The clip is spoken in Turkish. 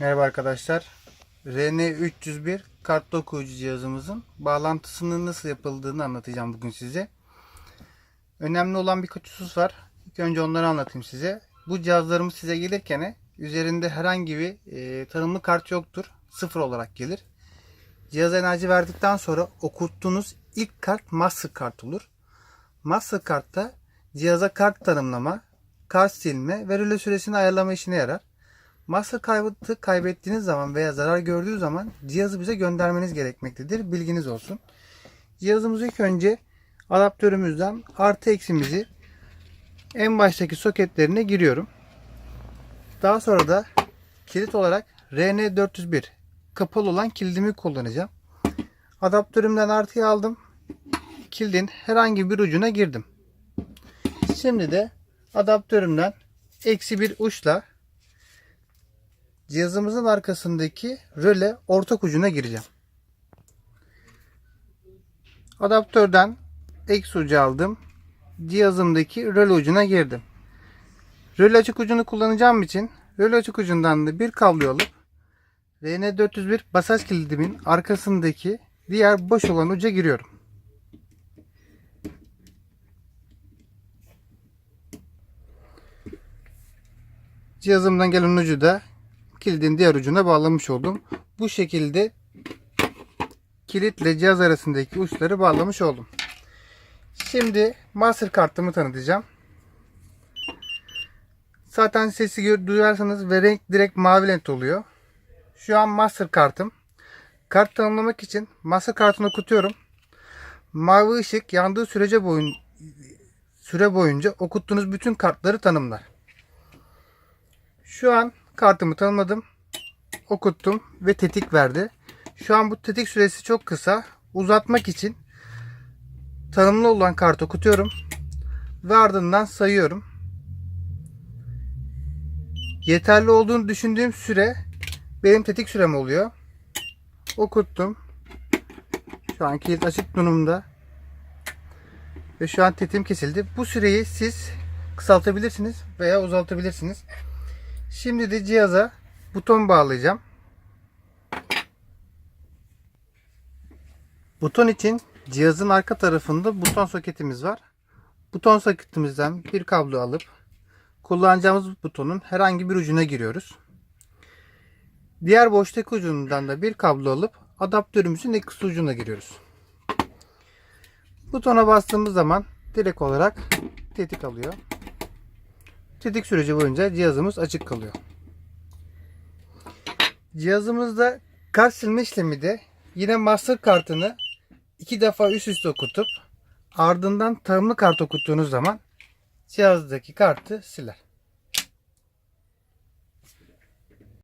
Merhaba arkadaşlar. RN301 kart okuyucu cihazımızın bağlantısının nasıl yapıldığını anlatacağım bugün size. Önemli olan birkaç husus var. İlk önce onları anlatayım size. Bu cihazlarımız size gelirken üzerinde herhangi bir e, tanımlı kart yoktur. Sıfır olarak gelir. Cihaza enerji verdikten sonra okuttuğunuz ilk kart Mastercard olur. Mastercard'da cihaza kart tanımlama, kart silme ve röle süresini ayarlama işine yarar. Master kartı kaybettiğiniz zaman veya zarar gördüğü zaman cihazı bize göndermeniz gerekmektedir. Bilginiz olsun. Cihazımızı ilk önce adaptörümüzden artı eksimizi en baştaki soketlerine giriyorum. Daha sonra da kilit olarak RN401 kapalı olan kilidimi kullanacağım. Adaptörümden artıyı aldım. Kilidin herhangi bir ucuna girdim. Şimdi de adaptörümden eksi bir uçla cihazımızın arkasındaki röle ortak ucuna gireceğim. Adaptörden eksi ucu aldım. Cihazımdaki röle ucuna girdim. Röle açık ucunu kullanacağım için röle açık ucundan da bir kablo alıp RN401 basaj kilidimin arkasındaki diğer boş olan uca giriyorum. Cihazımdan gelen ucu da kilidin diğer ucuna bağlamış oldum. Bu şekilde kilitle cihaz arasındaki uçları bağlamış oldum. Şimdi master kartımı tanıtacağım. Zaten sesi duyarsanız ve renk direkt mavi renk oluyor. Şu an master kartım. Kart tanımlamak için master kartını okutuyorum. Mavi ışık yandığı sürece boyun süre boyunca okuttuğunuz bütün kartları tanımlar. Şu an kartımı tanımladım. Okuttum ve tetik verdi. Şu an bu tetik süresi çok kısa. Uzatmak için tanımlı olan kartı okutuyorum. Ve ardından sayıyorum. Yeterli olduğunu düşündüğüm süre benim tetik sürem oluyor. Okuttum. Şu an kilit açık durumda. Ve şu an tetiğim kesildi. Bu süreyi siz kısaltabilirsiniz veya uzaltabilirsiniz. Şimdi de cihaza buton bağlayacağım. Buton için cihazın arka tarafında buton soketimiz var. Buton soketimizden bir kablo alıp kullanacağımız butonun herhangi bir ucuna giriyoruz. Diğer boştaki ucundan da bir kablo alıp adaptörümüzün eksi ucuna giriyoruz. Butona bastığımız zaman direkt olarak tetik alıyor. Tetik süreci boyunca cihazımız açık kalıyor. Cihazımızda kart silme işlemi de yine master kartını iki defa üst üste okutup ardından tanımlı kart okuttuğunuz zaman cihazdaki kartı siler.